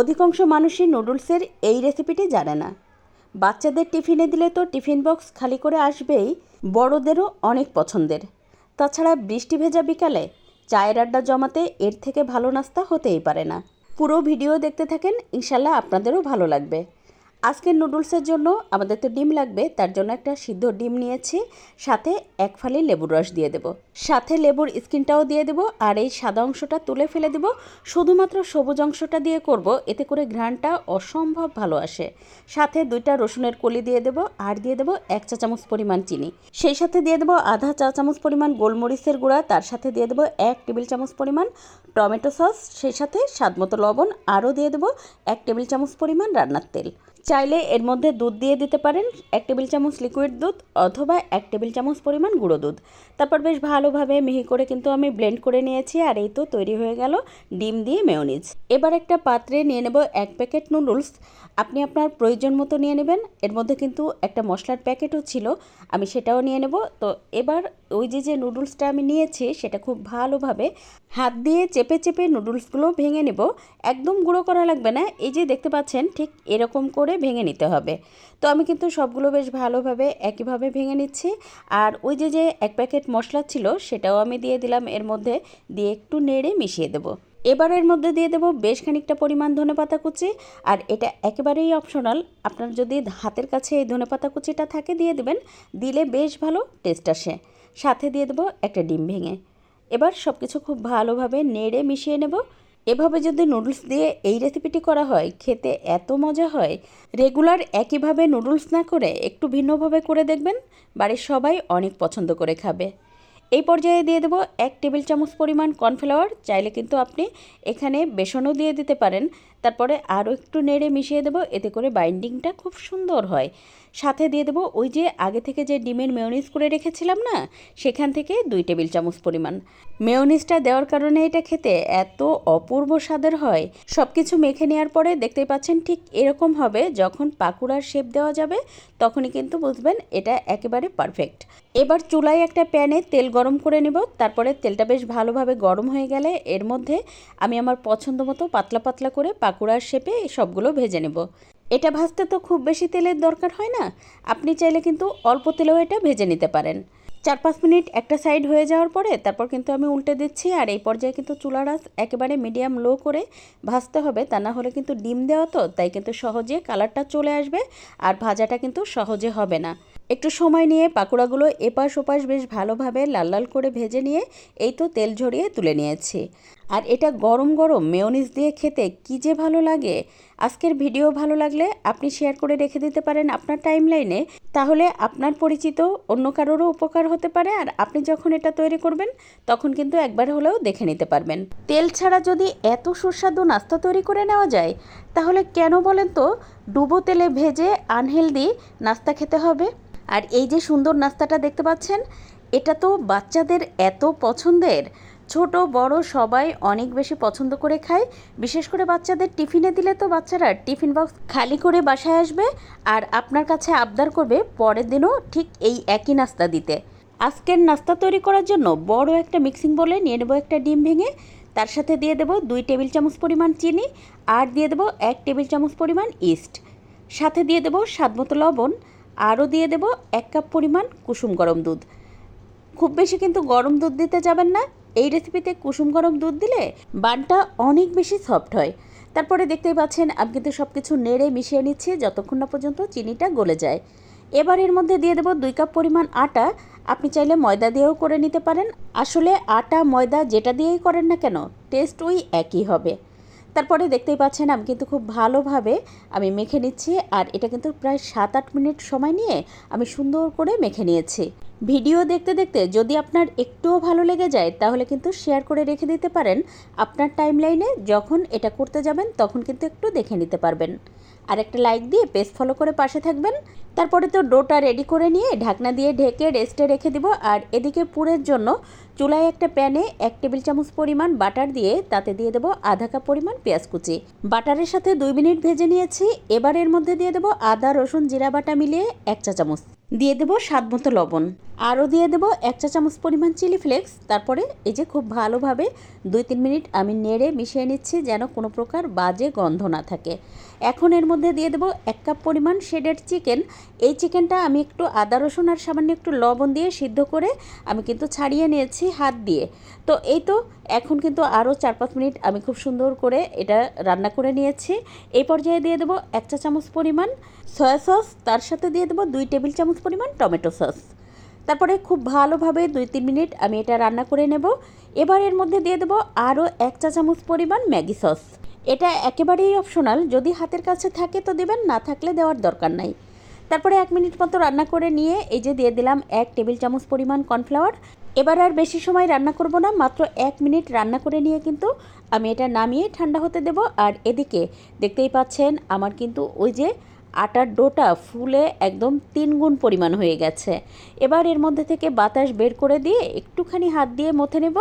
অধিকাংশ মানুষই নুডলসের এই রেসিপিটি জানে না। বাচ্চাদের টিফিনে দিলে তো টিফিন বক্স খালি করে আসবেই, বড়দেরও অনেক পছন্দের। তাছাড়া বৃষ্টি ভেজা বিকালে চায়ের আড্ডা জমাতে এর থেকে ভালো নাস্তা হতেই পারে না। পুরো ভিডিও দেখতে থাকেন, ইনশাল্লাহ আপনাদেরও ভালো লাগবে। আজকের নুডলসের জন্য আমাদের তো ডিম লাগবে, তার জন্য একটা সিদ্ধ ডিম নিয়েছি। সাথে এক ফালি লেবুর রস দিয়ে দেব। সাথে লেবুর স্কিনটাও দিয়ে দেব আর এই সাদা অংশটা তুলে ফেলে দেব। শুধুমাত্র সবুজ অংশটা দিয়ে করব, এতে করে ঘ্রাণটা অসম্ভব ভালো আসে। সাথে দুইটা রসুনের কলি দিয়ে দেব আর দিয়ে দেব এক চা চামচ পরিমাণ চিনি। সেই সাথে দিয়ে দেব আধা চা চামচ পরিমাণ গোলমরিচের গুঁড়া, তার সাথে দিয়ে দেব এক টেবিল চামচ পরিমাণ টমেটো সস, সেই সাথে স্বাদমতো লবণ আরও দিয়ে দেব এক টেবিল চামচ পরিমাণ রান্নার তেল। চাইলে এর মধ্যে দুধ দিয়ে দিতে পারেন, এক টেবিল চামচ লিকুইড দুধ অথবা এক টেবিল চামচ পরিমাণ গুঁড়ো দুধ। তারপর বেশ ভালোভাবে মিহি করে কিন্তু আমি ব্লেন্ড করে নিয়েছি আর এই তো তৈরি হয়ে গেল ডিম দিয়ে মেয়নিজ এবার একটা পাত্রে নিয়ে নেব এক প্যাকেট নুডলস আপনি আপনার প্রয়োজন মতো নিয়ে নেবেন। এর মধ্যে কিন্তু একটা মশলার প্যাকেটও ছিল, আমি সেটাও নিয়ে নেব। তো এবার ওই যে যে নুডলসটা আমি নিয়েছি, সেটা খুব ভালোভাবে হাত দিয়ে চেপে চেপে নুডলসগুলো ভেঙে নেব। একদম গুঁড়ো করা লাগবে না। এই যে দেখতে পাচ্ছেন, ঠিক এরকম করে ভেঙে নিতে হবে। তো আমি কিন্তু সবগুলো বেশ ভালোভাবে একইভাবে ভেঙে নিচ্ছি। আর ওই যে যে এক প্যাকেট মশলা ছিল, সেটাও আমি দিয়ে দিলাম। এর মধ্যে দিয়ে একটু নেড়ে মিশিয়ে দেবো। এবার এর মধ্যে দিয়ে দেবো বেশ খানিকটা পরিমাণ ধনেপাতা কুচি। আর এটা একেবারেই অপশনাল। আপনার যদি হাতের কাছে এই ধনেপাতা কুচিটা থাকে, দিয়ে দেবেন। দিলে বেশ ভালো টেস্ট আসে। সাথে দিয়ে দেবো একটা ডিম ভেঙে। এবার সব কিছু খুব ভালোভাবে নেড়ে মিশিয়ে নেব। এভাবে যদি নুডলস দিয়ে এই রেসিপিটি করা হয়, খেতে এত মজা হয়, রেগুলার একইভাবে নুডলস না করে একটু ভিন্নভাবে করে দেখবেন, বাড়ির সবাই অনেক পছন্দ করে খাবে। এই পর্যায়ে দিয়ে দেবো এক টেবিল চামচ পরিমাণ কর্নফ্লাওয়ার, চাইলে কিন্তু আপনি এখানে বেসনও দিয়ে দিতে পারেন। তারপরে আরও একটু নেড়ে মিশিয়ে দেবো, এতে করে বাইন্ডিংটা খুব সুন্দর হয়। সাথে দিয়ে দেবো ওই যে আগে থেকে যে ডিমের মেয়নিজ করে রেখেছিলাম না, সেখান থেকে দুই টেবিল চামচ পরিমাণ। মেয়নিজটা দেওয়ার কারণে এটা খেতে এত অপূর্ব স্বাদের হয়। সব কিছু মেখে নেওয়ার পরে দেখতেই পাচ্ছেন ঠিক এরকম হবে, যখন পাকুড়ার শেপ দেওয়া যাবে, তখনই কিন্তু বুঝবেন এটা একেবারে পারফেক্ট এবার চুলায় একটা প্যানে তেল গরম করে নেব, তারপরে তেলটা বেশ ভালোভাবে গরম হয়ে গেলে এর মধ্যে আমি আমার পছন্দ মতো পাতলা পাতলা করে পাকুড়ার শেপে সবগুলো ভেজে নেব। এটা ভাজতে তো খুব বেশি তেলের দরকার হয় না। আপনি চাইলে কিন্তু অল্প তেলেও এটা ভেজে নিতে পারেন। চার পাঁচ মিনিট একটা সাইড হয়ে যাওয়ার পরে তারপর কিন্তু আমি উল্টে দিচ্ছি আর এই পর্যায়ে কিন্তু চুলার আঁচ একেবারে মিডিয়াম লো করে ভাজতে হবে। তা না হলে কিন্তু ডিম দেওয়া তো, তাই কিন্তু সহজে কালারটা চলে আসবে আর ভাজাটা কিন্তু সহজে হবে না। একটু সময় নিয়ে পাকোড়াগুলো এপাশ ওপাশ বেশ ভালোভাবে লাল লাল করে ভেজে নিয়ে এই তো তেল ঝরিয়ে তুলে নিয়েছি। আর এটা গরম গরম মেয়নিজ দিয়ে খেতে কী যে ভালো লাগে। আজকের ভিডিও ভালো লাগলে আপনি শেয়ার করে রেখে দিতে পারেন আপনার টাইম লাইনে তাহলে আপনার পরিচিত অন্য কারোরও উপকার হতে পারে আর আপনি যখন এটা তৈরি করবেন, তখন কিন্তু একবার হলেও দেখে নিতে পারবেন। তেল ছাড়া যদি এত সুস্বাদু নাস্তা তৈরি করে নেওয়া যায়, তাহলে কেন বলেন তো ডুবো তেলে ভেজে আনহেলদি নাস্তা খেতে হবে? আর এই যে সুন্দর নাস্তাটা দেখতে পাচ্ছেন, এটা তো বাচ্চাদের এত পছন্দের। ছোট, বড় সবাই অনেক বেশি পছন্দ করে খায়। বিশেষ করে বাচ্চাদের টিফিনে দিলে তো বাচ্চারা টিফিন বক্স খালি করে বাসায় আসবে আর আপনার কাছে আবদার করবে পরের দিনও ঠিক এই একই নাস্তা দিতে। আজকের নাস্তা তৈরি করার জন্য বড় একটা মিক্সিং বলে নিয়ে নেব একটা ডিম ভেঙে। তার সাথে দিয়ে দেবো দুই টেবিল চামচ পরিমাণ চিনি আর দিয়ে দেবো এক টেবিল চামচ পরিমাণ ইস্ট। সাথে দিয়ে দেবো স্বাদমতো লবণ আরও দিয়ে দেব এক কাপ পরিমাণ কুসুম গরম দুধ। খুব বেশি কিন্তু গরম দুধ দিতে যাবেন না। এই রেসিপিতে কুসুম গরম দুধ দিলে বানটা অনেক বেশি সফট হয়। তারপরে দেখতেই পাচ্ছেন, আমি কিন্তু সব কিছু নেড়ে মিশিয়ে নিচ্ছি, যতক্ষণ না পর্যন্ত চিনিটা গলে যায়। এবার এর মধ্যে দিয়ে দেবো দুই কাপ পরিমাণ আটা। আপনি চাইলে ময়দা দিয়েও করে নিতে পারেন। আসলে আটা, ময়দা যেটা দিয়েই করেন না কেন টেস্ট ওই একই হবে। তারপরে দেখতেই পাচ্ছেন, আমি কিন্তু খুব ভালোভাবে আমি মেখে নিচ্ছি, আর এটা কিন্তু প্রায় সাত আট মিনিট সময় নিয়ে আমি সুন্দর করে মেখে নিয়েছি। ভিডিও দেখতে দেখতে যদি আপনার একটুও ভালো লেগে যায়, তাহলে কিন্তু শেয়ার করে রেখে দিতে পারেন। আপনার টাইম লাইনে যখন এটা করতে যাবেন, তখন কিন্তু একটু দেখে নিতে পারবেন। আর একটা লাইক দিয়ে পেজ ফলো করে পাশে থাকবেন। তারপরে তো ডোটা রেডি করে নিয়ে ঢাকনা দিয়ে ঢেকে রেস্টে রেখে দিব। আর এদিকে পুরের জন্য চুলায় একটা প্যানে এক টেবিল চামচ পরিমাণ বাটার দিয়ে তাতে দিয়ে দেবো আধা কাপ পরিমাণ পেঁয়াজ কুচি। বাটারের সাথে দুই মিনিট ভেজে নিয়েছি। এবার এর মধ্যে দিয়ে দেবো আদা, রসুন, জিরা বাটা মিলিয়ে এক চা চামচ। দিয়ে দেবো স্বাদ মতো লবণ। আরও দিয়ে দেবো এক চা চামচ পরিমাণ চিলি ফ্লেক্স। তারপরে এই যে খুব ভালোভাবে দুই তিন মিনিট আমি নেড়ে মিশিয়ে নিচ্ছি যেন কোনো প্রকার বাজে গন্ধ না থাকে। এখন এর মধ্যে দিয়ে দেবো এক কাপ পরিমাণ শেডেড চিকেন। এই চিকেনটা আমি একটু আদা, রসুন আর সামান্য একটু লবণ দিয়ে সিদ্ধ করে আমি কিন্তু ছাড়িয়ে নিয়েছি হাত দিয়ে। তো এই তো এখন কিন্তু আরও চার পাঁচ মিনিট আমি খুব সুন্দর করে এটা রান্না করে নিয়েছি। এই পর্যায়ে দিয়ে দেবো এক চা চামচ পরিমাণ সয়া সস। তার সাথে দিয়ে দেবো দুই টেবিল চামচ পরিমাণ টমেটো সস। তারপরে খুব ভালোভাবে দুই তিন মিনিট আমি এটা রান্না করে নেব। এবার এর মধ্যে দিয়ে দেবো আরও এক চা চামচ পরিমাণ ম্যাগি সস। এটা একেবারেই অপশনাল, যদি হাতের কাছে থাকে তো দেবেন, না থাকলে দেওয়ার দরকার নাই। তারপরে এক মিনিট মতো রান্না করে নিয়ে এই যে দিয়ে দিলাম এক টেবিল চামচ পরিমাণ কর্নফ্লাওয়ার। এবার আর বেশি সময় রান্না করব না, মাত্র এক মিনিট রান্না করে নিয়ে কিন্তু আমি এটা নামিয়ে ঠান্ডা হতে দেব। আর এদিকে দেখতেই পাচ্ছেন, আমার কিন্তু ওই যে আটার ডোটা ফুলে একদম তিন গুণ পরিমাণ হয়ে গেছে। এবার এর মধ্যে থেকে বাতাস বের করে দিয়ে একটুখানি হাত দিয়ে মথে নেব।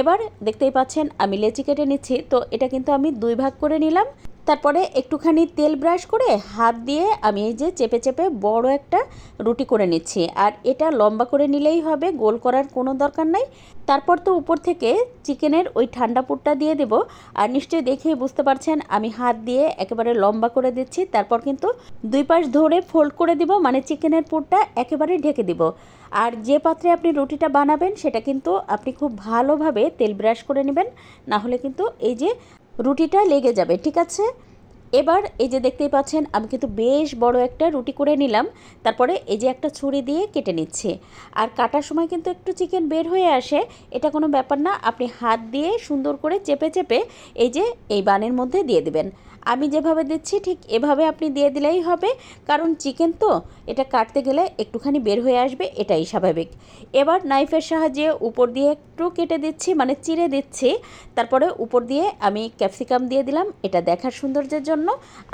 এবার দেখতেই পাচ্ছেন আমি লেচি কেটে নিচ্ছি, তো এটা কিন্তু আমি দুই ভাগ করে নিলাম। তারপরে একটুখানি তেল ব্রাশ করে হাত দিয়ে আমি এই যে চেপে চেপে বড় একটা রুটি করে নিচ্ছি। আর এটা লম্বা করে নিলেই হবে, গোল করার কোনো দরকার নাই। তারপর তো উপর থেকে চিকেনের ওই ঠান্ডা পুরটা দিয়ে দেব। আর নিশ্চয়ই দেখে বুঝতে পারছেন, আমি হাত দিয়ে একেবারে লম্বা করে দিচ্ছি। তারপর কিন্তু দুই পাশ ধরে ফোল্ড করে দিব মানে চিকেনের পুরটা একেবারে ঢেকে দিব। আর যে পাত্রে আপনি রুটিটা বানাবেন, সেটা কিন্তু আপনি খুব ভালোভাবে তেল ব্রাশ করে নেবেন। না হলে কিন্তু এই যে রুটিটা লেগে যাবে, ঠিক আছে? এবার এই যে দেখতেই পাচ্ছেন, আমি কিন্তু বেশ বড় একটা রুটি করে নিলাম। তারপরে এই যে একটা ছুরি দিয়ে কেটে নিচ্ছে। আর কাটার সময় কিন্তু একটু চিকেন বের হয়ে আসে, এটা কোনো ব্যাপার না। আপনি হাত দিয়ে সুন্দর করে চেপে চেপে এই যে এই বানের মধ্যে দিয়ে দেবেন। আমি যেভাবে দিচ্ছি ঠিক এভাবে আপনি দিয়ে দিলেই হবে। কারণ চিকেন তো, এটা কাটতে গেলে একটুখানি বের হয়ে আসবে, এটাই স্বাভাবিক। এবার নাইফের সাহায্যে উপর দিয়ে একটু কেটে দিচ্ছি মানে চিড়ে দিচ্ছি। তারপরে উপর দিয়ে আমি ক্যাপসিকাম দিয়ে দিলাম, এটা দেখার সৌন্দর্যের জন্য।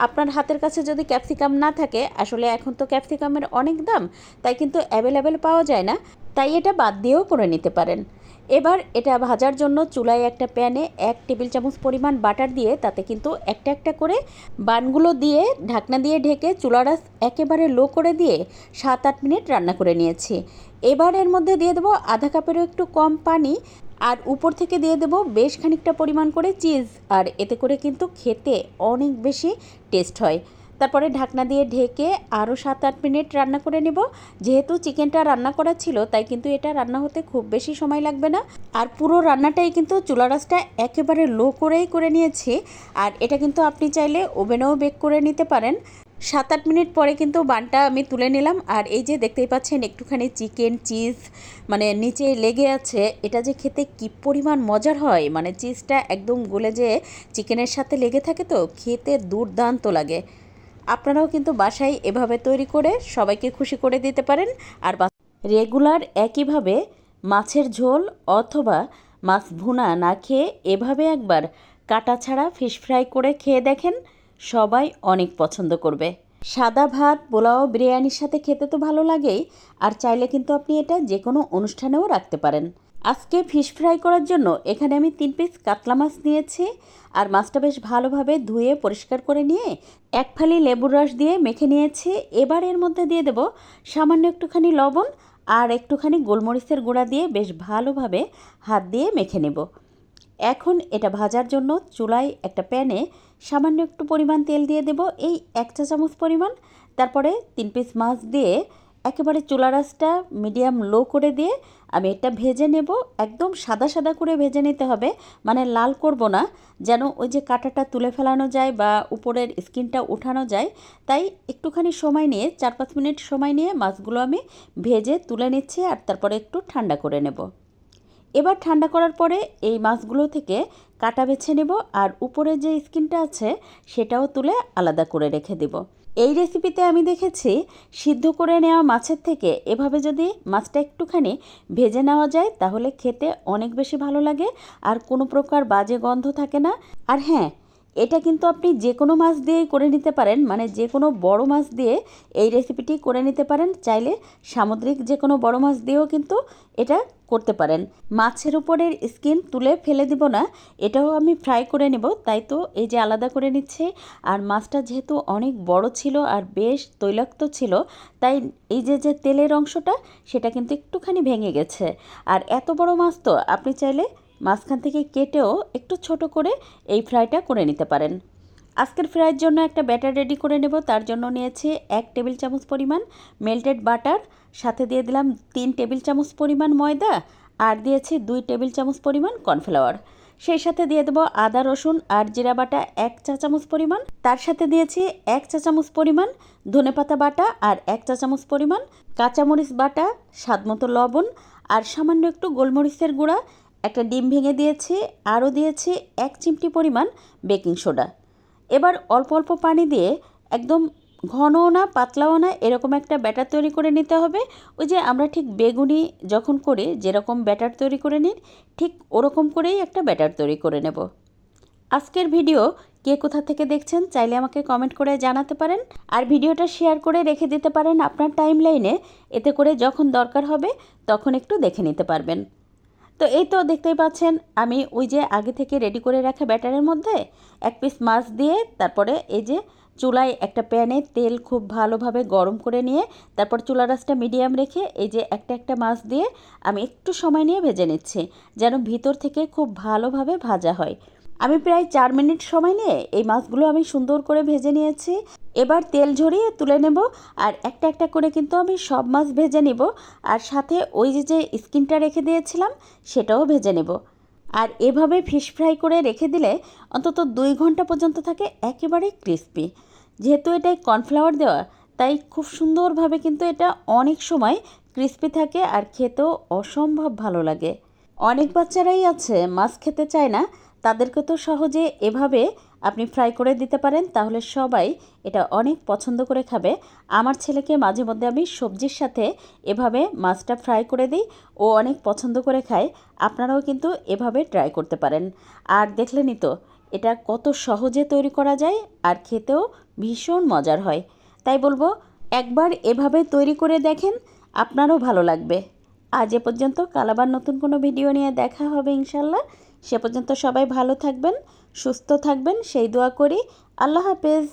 আপনার হাতের কাছে যদি ক্যাপসিকাম না থাকে, আসলে এখন তো ক্যাপসিকামের অনেক দাম, তাই কিন্তু অ্যাভেলেবেল পাওয়া যায় না। তাই এটা বাদ দিয়েও করে নিতে পারেন। এবার এটা ভাজার জন্য চুলায় একটা প্যানে এক টেবিল চামচ পরিমাণ বাটার দিয়ে তাতে কিন্তু একটা একটা করে বানগুলো দিয়ে ঢাকনা দিয়ে ঢেকে চুলাটা একেবারে লো করে দিয়ে সাত আট মিনিট রান্না করে নিয়েছি। এবার এর মধ্যে দিয়ে দেবো আধা কাপেরও একটু কম পানি আর উপর থেকে দিয়ে দেবো বেশ খানিকটা পরিমাণ করে চিজ। আর এতে করে কিন্তু খেতে অনেক বেশি টেস্ট হয়। তারপরে ঢাকনা দিয়ে ঢেকে আরও সাত আট মিনিট রান্না করে নেব। যেহেতু চিকেনটা রান্না করা ছিল, তাই কিন্তু এটা রান্না হতে খুব বেশি সময় লাগবে না। আর পুরো রান্নাটাই কিন্তু চুলা রাসটা একেবারে লো করেই করে নিয়েছি। আর এটা কিন্তু আপনি চাইলে ওভেনেও বেক করে নিতে পারেন। সাত আট মিনিট পরে কিন্তু বানটা আমি তুলে নিলাম। আর এই যে দেখতেই পাচ্ছেন, একটুখানি চিকেন চিজ মানে নিচে লেগে আছে। এটা যে খেতে কি পরিমাণ মজার হয়! মানে চিজটা একদম গলে যে চিকেনের সাথে লেগে থাকে তো, খেতে দুর্দান্ত লাগে। আপনারাও কিন্তু বাসায় এভাবে তৈরি করে সবাইকে খুশি করে দিতে পারেন। আর রেগুলার একইভাবে মাছের ঝোল অথবা মাছ ভুনা না খেয়ে এভাবে একবার কাটা ছাড়া ফিশ ফ্রাই করে খেয়ে দেখেন, সবাই অনেক পছন্দ করবে। সাদা ভাত, পোলাও, বিরিয়ানির সাথে খেতে তো ভালো লাগেই, আর চাইলে কিন্তু আপনি এটা যে কোনো অনুষ্ঠানেও রাখতে পারেন। আজকে ফিশ ফ্রাই করার জন্য এখানে আমি তিন পিস কাতলা মাছ নিয়েছি আর মাছটা বেশ ভালোভাবে ধুয়ে পরিষ্কার করে নিয়ে এক ফালি লেবুর রস দিয়ে মেখে নিয়েছি। এবার এর মধ্যে দিয়ে দেব সামান্য একটুখানি লবণ আর একটুখানি গোলমরিচের গুঁড়া দিয়ে বেশ ভালোভাবে হাত দিয়ে মেখে নেব। এখন এটা ভাজার জন্য চুলায় একটা প্যানে সামান্য একটু পরিমাণ তেল দিয়ে দেব, এই এক চা চামচ পরিমাণ। তারপরে তিন পিস মাছ দিয়ে একেবারে চুলা রাসটা মিডিয়াম লো করে দিয়ে আমি এটা ভেজে নেব। একদম সাদা সাদা করে ভেজে নিতে হবে। মানে লাল করব না। যেন ওই যে কাঁটাটা তুলে ফেলানো যায় বা উপরের স্কিনটা উঠানো যায়। তাই একটুখানি সময় নিয়ে, চার পাঁচ মিনিট সময় নিয়ে মাছগুলো আমি ভেজে তুলে নিচ্ছি আর তারপরে একটু ঠান্ডা করে নেব। এবার ঠান্ডা করার পরে এই মাছগুলো থেকে কাটা বেছে নেব আর উপরে যে স্কিনটা আছে সেটাও তুলে আলাদা করে রেখে দেব। এই রেসিপিতে আমি দেখেছি সিদ্ধ করে নেওয়া মাছের থেকে এভাবে যদি মাছটা একটুখানি ভেজে নেওয়া যায়, তাহলে খেতে অনেক বেশি ভালো লাগে আর কোনো প্রকার বাজে গন্ধ থাকে না। আর হ্যাঁ এটা কিন্তু আপনি যে কোনো মাছ দিয়েই করে নিতে পারেন মানে যে কোনো বড় মাছ দিয়ে এই রেসিপিটি করে নিতে পারেন, চাইলে সামুদ্রিক যে কোনো বড় মাছ দিয়েও কিন্তু এটা করতে পারেন। মাছের উপরের স্কিন তুলে ফেলে দিব না, এটাও আমি ফ্রাই করে নেব, তাই তো এই যে আলাদা করে নিচ্ছে। আর মাছটা যেহেতু অনেক বড় ছিল আর বেশ তৈলাক্ত ছিল, তাই এই যে যে তেলের অংশটা, সেটা কিন্তু একটুখানি ভেঙে গেছে। আর এত বড় মাছ তো, আপনি চাইলে মাঝখান থেকে কেটেও একটু ছোট করে এই ফ্রাইটা করে নিতে পারেন। আজকের ফ্রাইয়ের জন্য একটা ব্যাটার রেডি করে নেব। তার জন্য নিয়েছি এক টেবিল চামচ পরিমাণ মেল্টেড বাটার, সাথে দিয়ে দিলাম তিন টেবিল চামচ পরিমাণ ময়দা আর দিয়েছি দুই টেবিল চামচ পরিমাণ কর্নফ্লাওয়ার। সেই সাথে দিয়ে দেবো আদা, রসুন আর জিরা বাটা এক চা চামচ পরিমাণ। তার সাথে দিয়েছি এক চা চামচ পরিমাণ ধনেপাতা বাটা আর এক চা চামচ পরিমাণ কাঁচামরিচ বাটা, স্বাদমতো লবণ আর সামান্য একটু গোলমরিচের গুঁড়া একটা ডিম ভেঙে দিয়েছি, আরও দিয়েছি এক চিমটি পরিমাণ বেকিং সোডা। এবার অল্প অল্প পানি দিয়ে একদম ঘনও না, পাতলাও না, এরকম একটা ব্যাটার তৈরি করে নিতে হবে। ওই যে আমরা ঠিক বেগুনি যখন করি, যেরকম ব্যাটার তৈরি করে নিই ঠিক ওরকম করেই একটা ব্যাটার তৈরি করে নেব। আজকের ভিডিও কে কোথা থেকে দেখছেন, চাইলে আমাকে কমেন্ট করে জানাতে পারেন। আর ভিডিওটা শেয়ার করে রেখে দিতে পারেন আপনার টাইম লাইনে এতে করে যখন দরকার হবে, তখন একটু দেখে নিতে পারবেন। তো এই তো দেখতেই পাচ্ছেন, আমি ওই যে আগে থেকে রেডি করে রাখা ব্যাটারের মধ্যে এক পিস মাছ দিয়ে তারপরে এই যে চুলায় একটা প্যানে তেল খুব ভালোভাবে গরম করে নিয়ে তারপর চুলা রাসটা মিডিয়াম রেখে এই যে একটা একটা মাছ দিয়ে আমি একটু সময় নিয়ে ভেজে নিচ্ছি, যেন ভিতর থেকে খুব ভালোভাবে ভাজা হয়। আমি প্রায় চার মিনিট সময় নিয়ে এই মাছগুলো আমি সুন্দর করে ভেজে নিয়েছি। এবার তেল ঝরিয়ে তুলে নেব আর একটা একটা করে কিন্তু আমি সব মাছ ভেজে নেব আর সাথে ওই যে যে স্কিনটা রেখে দিয়েছিলাম সেটাও ভেজে নেব। আর এভাবে ফিশ ফ্রাই করে রেখে দিলে অন্তত দুই ঘণ্টা পর্যন্ত থাকে একেবারে ক্রিস্পি যেহেতু এটাই কর্নফ্লাওয়ার দেওয়া, তাই খুব সুন্দরভাবে কিন্তু এটা অনেক সময় ক্রিস্পি থাকে আর খেতেও অসম্ভব ভালো লাগে। অনেক বাচ্চারাই আছে মাছ খেতে চায় না, তাদেরকে তো সহজে এভাবে আপনি ফ্রাই করে দিতে পারেন, তাহলে সবাই এটা অনেক পছন্দ করে খাবে। আমার ছেলেকে মাঝে মধ্যে আমি সবজির সাথে এভাবে মাছটা ফ্রাই করে দিই, ও অনেক পছন্দ করে খায়। আপনারাও কিন্তু এভাবে ট্রাই করতে পারেন। আর দেখলেনই তো, এটা কত সহজে তৈরি করা যায় আর খেতেও ভীষণ মজার হয়। তাই বলব, একবার এভাবে তৈরি করে দেখেন, আপনারও ভালো লাগবে। আজ এ পর্যন্ত কাল আবার নতুন কোনো ভিডিও নিয়ে দেখা হবে ইনশাল্লাহ সে পর্যন্ত সবাই ভালো থাকবেন। সুস্থ থাকবেন সেই দোয়া করি। আল্লাহ হাফেজ।